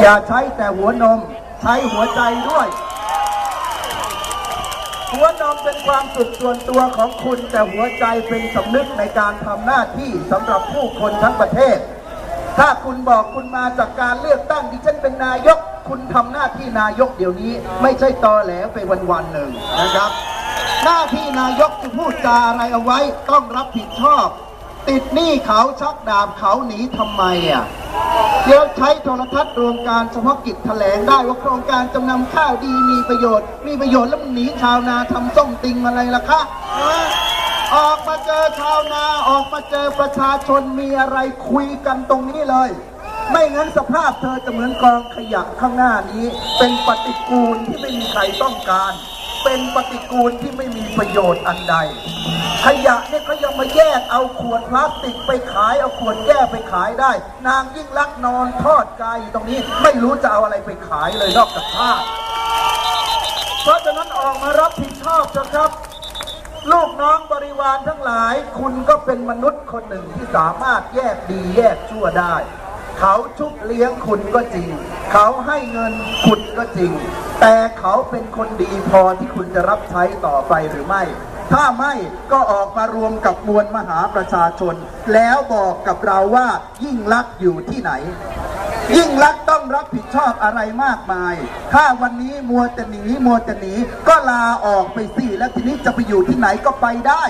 อย่าใช้แต่หัวนม ใช้หัวใจด้วย หัวนมเป็นความสุขส่วนตัวของคุณ แต่หัวใจเป็นสำนึกในการทำหน้าที่สำหรับผู้คนทั้งประเทศ ถ้าคุณบอกคุณมาจากการเลือกตั้งดิฉันเป็นนายก คุณทำหน้าที่นายกเดี๋ยวนี้ ไม่ใช่ตอแหลไปวันๆหนึ่งนะครับ หน้าที่นายกจะพูดจาอะไรเอาไว้ต้องรับผิดชอบ ติดหนี้เขาชักดาบเขาหนีทำไมอะ ยวใช้โทรทัศน์รวมการเฉพาะกิจแถลงได้ว่าโครงการจำนำข้าวดีมีประโยชน์ มีประโยชน์แล้วมันหนีชาวนาทำส้มติงอะไรล่ะคะออกมาเจอชาวนาออกมาเจอประชาชนมีอะไรคุยกันตรงนี้เลย ไม่งั้นสภาพเธอจะเหมือนกองขยะข้างหน้านี้ เป็นปฏิกูลที่ไม่มีใครต้องการ เป็นปฏิกูลที่ไม่มีประโยชน์อันใด ขยะเนี่ยเขายังมาแยกเอาขวดพลาสติกไปขายเอาขวดแก้วไปขายได้ นางยิ่งรักนอนทอดกายอยู่ตรงนี้ ไม่รู้จะเอาอะไรไปขายเลยนอกจากผ้าเพราะฉะนั้นออกมารับผิดชอบเถอะครับ ลูกน้องบริวารทั้งหลาย คุณก็เป็นมนุษย์คนหนึ่งที่สามารถแยกดีแยกชั่วได้ เขาชุบเลี้ยงคุณก็จริง เขาให้เงินคุณก็จริง แต่เขาเป็นคนดีพอที่คุณจะรับใช้ต่อไปหรือไม่ ถ้าไม่ก็ออกมารวมกับมวลมหาประชาชน แล้วบอกกับเราว่ายิ่งลักษณ์อยู่ที่ไหนยิ่งรักษ์ต้องรับผิดชอบอะไรมากมาย ถ้าวันนี้มัวจะหนีมัวจะหนีก็ลาออกไปสิแล้วทีนี้จะไปอยู่ที่ไหนก็ไปได้